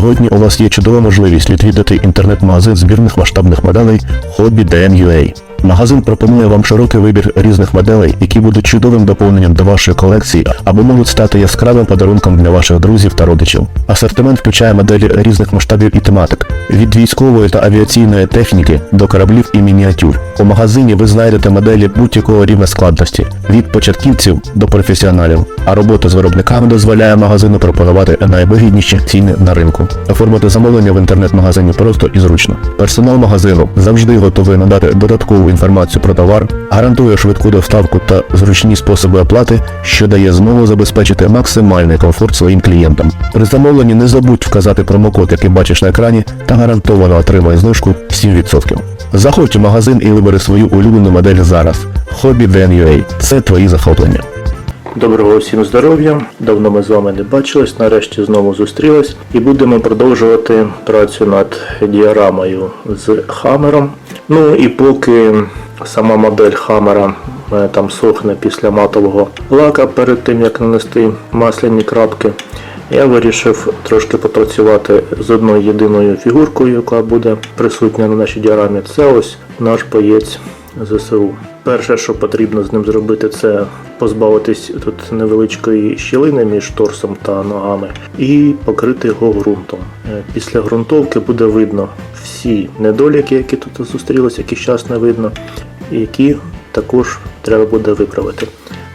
Сьогодні у вас є чудова можливість відвідати інтернет-магазин збірних масштабних моделей Hobby DM.ua. Магазин пропонує вам широкий вибір різних моделей, які будуть чудовим доповненням до вашої колекції або можуть стати яскравим подарунком для ваших друзів та родичів. Асортимент включає моделі різних масштабів і тематик, від військової та авіаційної техніки до кораблів і мініатюр. У магазині ви знайдете моделі будь-якого рівня складності, від початківців до професіоналів. А робота з виробниками дозволяє магазину пропонувати найвигідніші ціни на ринку. Оформити замовлення в інтернет-магазині просто і зручно. Персонал магазину завжди готовий надати додаткову інформацію про товар, гарантує швидку доставку та зручні способи оплати, що дає змогу забезпечити максимальний комфорт своїм клієнтам. При замовленні не забудь вказати промокод, який бачиш на екрані, та гарантовано отримай знижку 7%. Заходь у магазин і вибери свою улюблену модель зараз. Hobby Den.ua – це твої захоплення. Доброго всім здоров'я! Давно ми з вами не бачились, нарешті знову зустрілись і будемо продовжувати працю над діарамою з хамером. Ну і поки сама модель хамера там сохне після матового лака перед тим як нанести масляні крапки, я вирішив трошки попрацювати з одною єдиною фігуркою, яка буде присутня на нашій діарамі. Це ось наш боєць ЗСУ. Перше, що потрібно з ним зробити, це позбавитись тут невеличкої щілини між торсом та ногами і покрити його ґрунтом. Е, Після ґрунтовки буде видно всі недоліки, які тут зустрілися, які зараз не видно, які також треба буде виправити.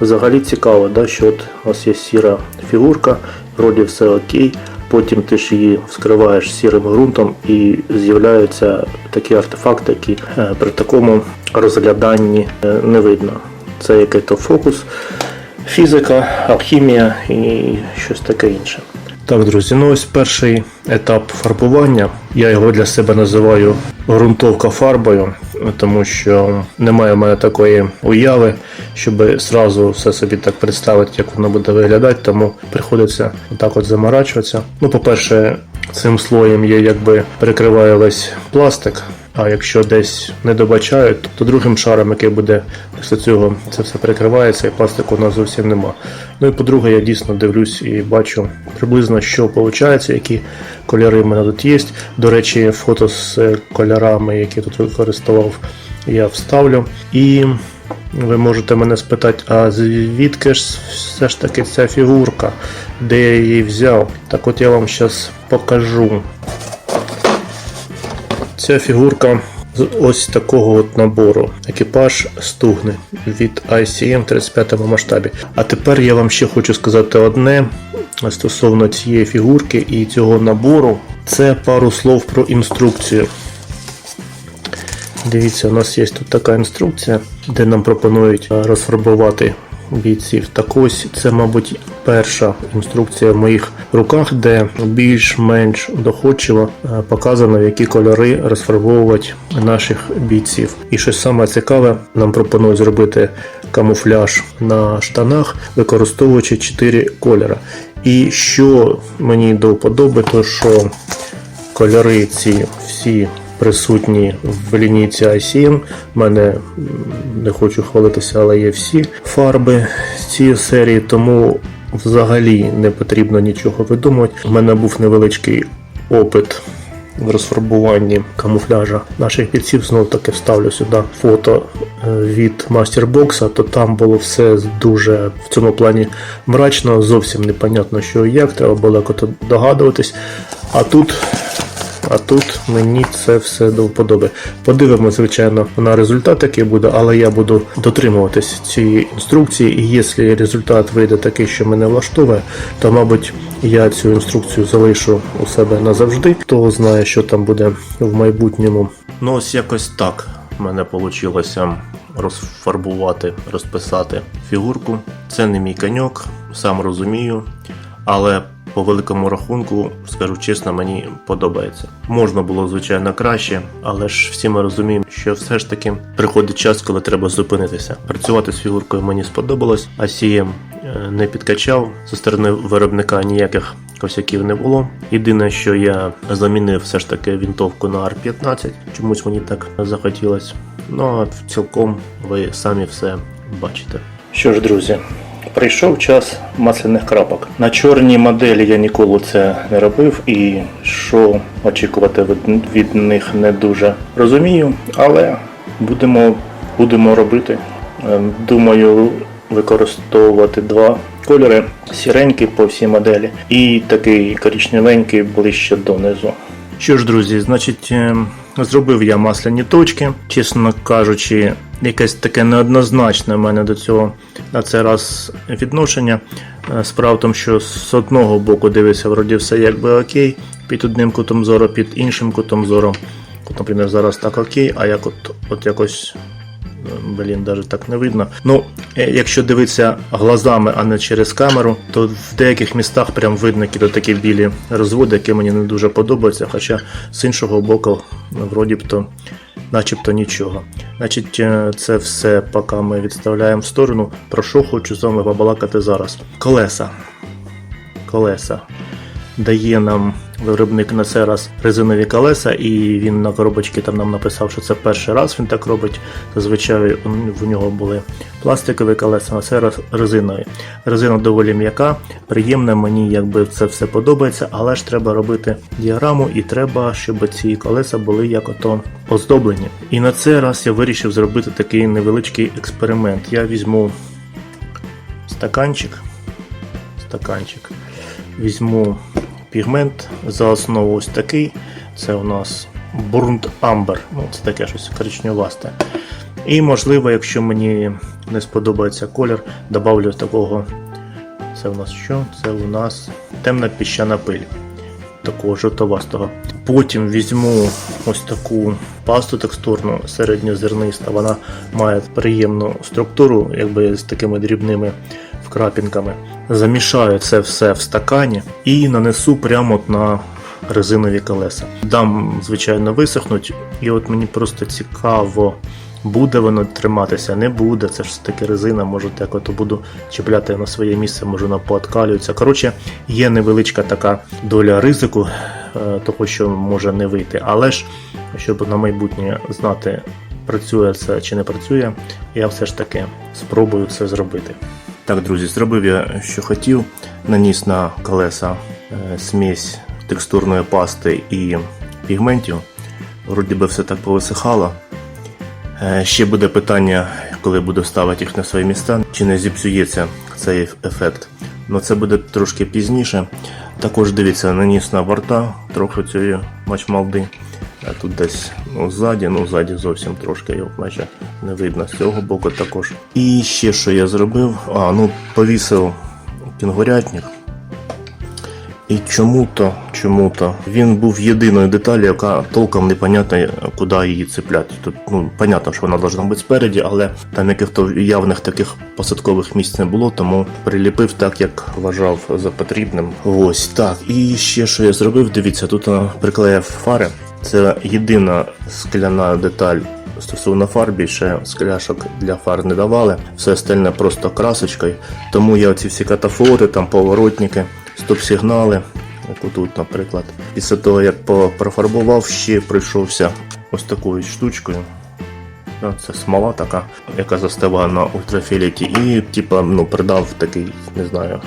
Взагалі цікаво, да, що от у нас є сіра фігурка, вроді все окей. Потім ти ж її вскриваєш сірим ґрунтом і з'являються такі артефакти, які е, при такому розгляданні е, не видно. Це якийсь то фокус, фізика, алхімія і щось таке інше. Так, друзі, ну ось перший етап фарбування. Я його для себе називаю ґрунтовка фарбою, тому що немає в мене такої уяви, щоб зразу все собі так представити, як воно буде виглядати, тому приходиться отак от заморачуватися. Ну, по-перше, цим слоєм я якби перекриваю весь пластик. А якщо десь не добачають, то другим шаром, який буде після цього, це все перекривається і пластику у нас зовсім нема. Ну і по-друге, я дійсно дивлюсь і бачу приблизно, що виходить, які кольори в мене тут є. До речі, фото з кольорами, які тут використовував, я вставлю. І ви можете мене спитати, а звідки ж все ж таки ця фігурка, де я її взяв? Так от я вам зараз покажу. Ця фігурка з ось такого от набору. Екіпаж стугни від ICM 35 масштабі. А тепер я вам ще хочу сказати одне стосовно цієї фігурки і цього набору. Це пару слов про інструкцію. Дивіться, у нас є тут така інструкція, де нам пропонують е, розфарбувати бійців. Так ось це, мабуть, перша інструкція в моїх руках, де більш-менш доходчиво е, показано, які кольори розфарбовувати наших бійців. І щось саме цікаве, нам пропонують зробити камуфляж на штанах, використовуючи 4 кольори. І що мені до вподоби, то що кольори ці всі присутні в лінійці ICM. У мене не хочу хвалитися, але є всі фарби з цієї серії, тому взагалі не потрібно нічого видумувати. У мене був невеличкий опит в розфарбуванні камуфляжа наших бійців. Знов таки вставлю сюди фото е, від мастербокса, то там було все дуже в цьому плані мрачно, зовсім непонятно, що і як, треба було догадуватись. А тут а тут мені це все до вподоби. Подивимося, звичайно, на результат, який буде, але я буду дотримуватись цієї інструкції. І якщо результат вийде такий, що мене влаштовує, то, мабуть, я цю інструкцію залишу у себе назавжди. Хто знає, що там буде в майбутньому. Ну, ось якось так в мене вийшло розфарбувати, розписати фігурку. Це не мій коньок, сам розумію, але по великому рахунку, скажу чесно, мені подобається. Можна було, звичайно, краще, але ж всі ми розуміємо, що все ж таки приходить час, коли треба зупинитися. Працювати з фігуркою мені сподобалось, а сієм е, не підкачав. Зі сторони виробника ніяких косяків не було. Єдине, що я замінив все ж таки вінтовку на R15, чомусь мені так захотілось. Ну а цілком ви самі все бачите. Що ж, друзі, прийшов час масляних крапок. На чорній моделі я ніколи це не робив, і що очікувати від, них не дуже розумію, але будемо, будемо робити. Е, Думаю, використовувати два кольори: сіренький по всій моделі і такий коричневенький ближче донизу. Що ж, друзі, значить, е, зробив я масляні точки. Чесно кажучи, якесь таке неоднозначне в мене до цього на цей раз відношення. Е, Справа в тому, що з одного боку дивиться, вроді все якби окей, під одним кутом зору, під іншим кутом зору. От, наприклад, зараз так окей, а як от, от якось Блін, навіть так не видно. Ну, е, якщо дивитися глазами, а не через камеру, то в деяких містах прям видно якісь такі білі розводи, які мені не дуже подобаються. Хоча з іншого боку, вроді б то, начебто нічого. Значить, е, це все поки ми відставляємо в сторону. Про що хочу з вами побалакати зараз. Колеса. Колеса. Дає нам виробник на цей раз резинові колеса, і він на коробочці там нам написав, що це перший раз він так робить. Зазвичай в нього були пластикові колеса, на цей раз резинові. Резина доволі м'яка, приємна, мені якби це все подобається, але ж треба робити діаграму і треба, щоб ці колеса були як ото оздоблені. І на цей раз я вирішив зробити такий невеличкий експеримент. Я візьму стаканчик. Стаканчик. Візьму пігмент за основу ось такий. Це у нас Burnt Amber. Ну, це таке щось коричневасте. І можливо, якщо мені не сподобається колір, добавлю такого. Це у нас що? Це у нас темна піщана пиль. Такого жовтовастого. Потім візьму ось таку пасту текстурну, середньозерниста. Вона має приємну структуру, якби з такими дрібними вкрапінками. Замішаю це все в стакані і нанесу прямо на резинові колеса. Дам, звичайно, висохнуть, і от мені просто цікаво, буде воно триматися, не буде. Це ж таки резина, може так от буду чіпляти на своє місце, може вона пооткалюється. Коротше, є невеличка така доля ризику, е, того що може не вийти. Але ж, щоб на майбутнє знати, працює це чи не працює, я все ж таки спробую це зробити. Так, друзі, зробив я, що хотів. Наніс на колеса е, смесь текстурної пасти і пігментів. Вроді би все так повисихало. Е, Ще буде питання, коли буду ставити їх на свої місця, чи не зіпсується цей ефект. Ну це буде трошки пізніше. Також дивіться, наніс на борта трохи цієї мачмалди. А тут десь ну, ззаді, ну ззаді зовсім трошки його майже не видно з цього боку також. І ще що я зробив? А, ну повісив кінгурятник. І чому-то, чому-то він був єдиною деталю, яка толком не понятно, куди її цепляти. Тут ну понятно, що вона повинна бути спереді, але там яких-то явних таких посадкових місць не було, тому приліпив так, як вважав за потрібним. Ось так. І ще що я зробив, дивіться, тут приклеїв фари. Це єдина скляна деталь. Стосовно фар більше скляшок для фар не давали, все остальне просто красочкою. Тому я оці всі катафори, там поворотники, стоп-сигнали, як тут, наприклад. Після того, як профарбував, ще пройшовся ось такою штучкою. Ну, Це смола така, яка застигла на ультрафіолеті, і типа, ну, придав такий, не знаю,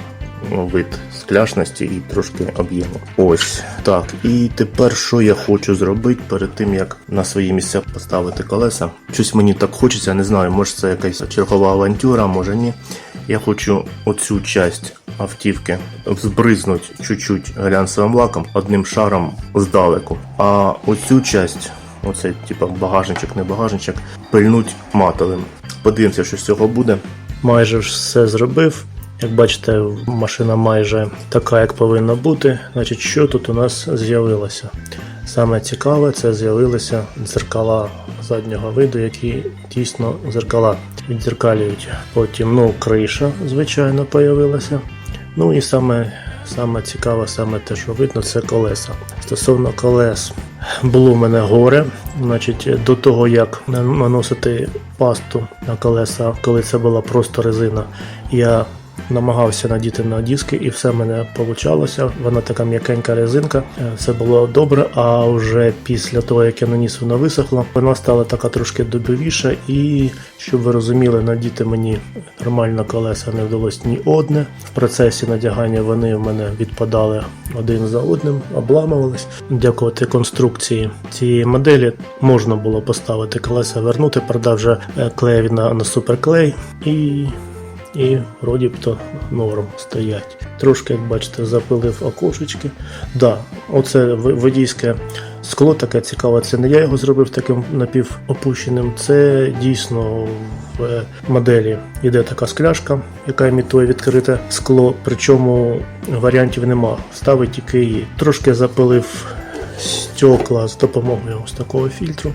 вид скляшності і трошки об'єму. Ось так. І тепер що я хочу зробити перед тим, як на свої місця поставити колеса. Щось мені так хочеться, не знаю, може це якась чергова авантюра, може ні. Я хочу оцю часть автівки збризнуть чуть-чуть глянцевим лаком одним шаром здалеку. А оцю часть, оцей типу багажничок, не багажничок, пильнуть матовим. Подивимося, що з цього буде. Майже все зробив. Як бачите, машина майже така, як повинна бути. Значить, що тут у нас з'явилося? Саме цікаве, це з'явилися дзеркала заднього виду, які дійсно дзеркала віддзеркалюють. Потім ну, криша, звичайно, появилася. Ну і саме, саме цікаве, саме те, що видно, це колеса. Стосовно колес, було в мене горе. Значить, до того як наносити пасту на колеса, коли це була просто резина, я намагався надіти на диски, і все мене вийшло. Вона така м'якенька резинка, е, все було добре. А вже після того, як я наніс, вона висохла, вона стала така трошки дубовіша. І щоб ви розуміли, надіти мені нормально колеса не вдалося ні одне. В процесі надягання вони в мене відпадали один за одним, обламувались. Дякувати конструкції цієї моделі можна було поставити колеса, вернути, правда, вже е, клеєві на, на суперклей і і вроді б то норм стоять. Трошки, як бачите, запилив окошечки. Да, оце водійське скло таке цікаве. Це не я його зробив таким напівопущеним. Це дійсно в моделі йде така скляшка, яка імітує відкрите скло. Причому варіантів нема. Ставить тільки її. Трошки запилив стекла з допомогою ось такого фільтру.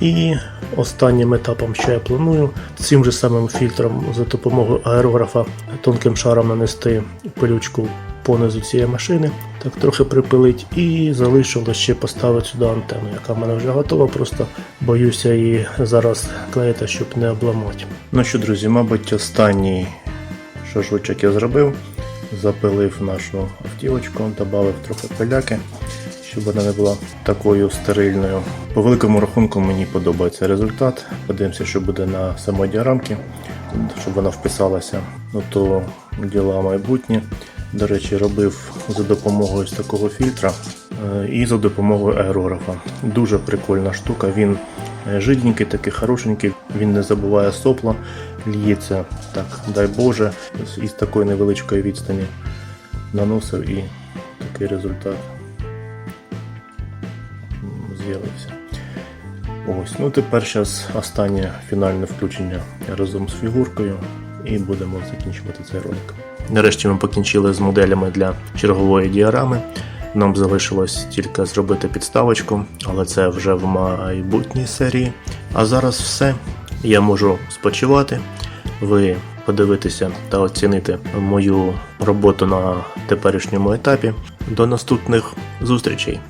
І останнім етапом, що я планую, цим же самим фільтром за допомогою аерографа тонким шаром нанести пилючку понизу цієї машини, так трохи припилить, і залишилось ще поставити сюди антенну, яка в мене вже готова. Просто боюся її зараз клеїти, щоб не обламати. Ну що, друзі, мабуть, останній шашличок я зробив. Запилив нашу автівочку, додав трохи пиляки щоб вона не була такою стерильною. По великому рахунку мені подобається результат. Подивимося, що буде на самої діарамки, щоб вона вписалася. Ну то діла майбутнє. До речі, робив за допомогою такого фільтра е, і за допомогою аерографа. Дуже прикольна штука. Він е, жиденький, такий хорошенький, він не забуває сопла, л'ється так, дай Боже, із такої невеличкої відстані наносив і такий результат з'явився. Ось, ну тепер зараз останнє фінальне включення разом з фігуркою і будемо закінчувати цей ролик. Нарешті ми покінчили з моделями для чергової діарами. Нам залишилось тільки зробити підставочку, але це вже в майбутній серії. А зараз все. Я можу спочивати. Ви подивитися та оцінити мою роботу на теперішньому етапі. До наступних зустрічей!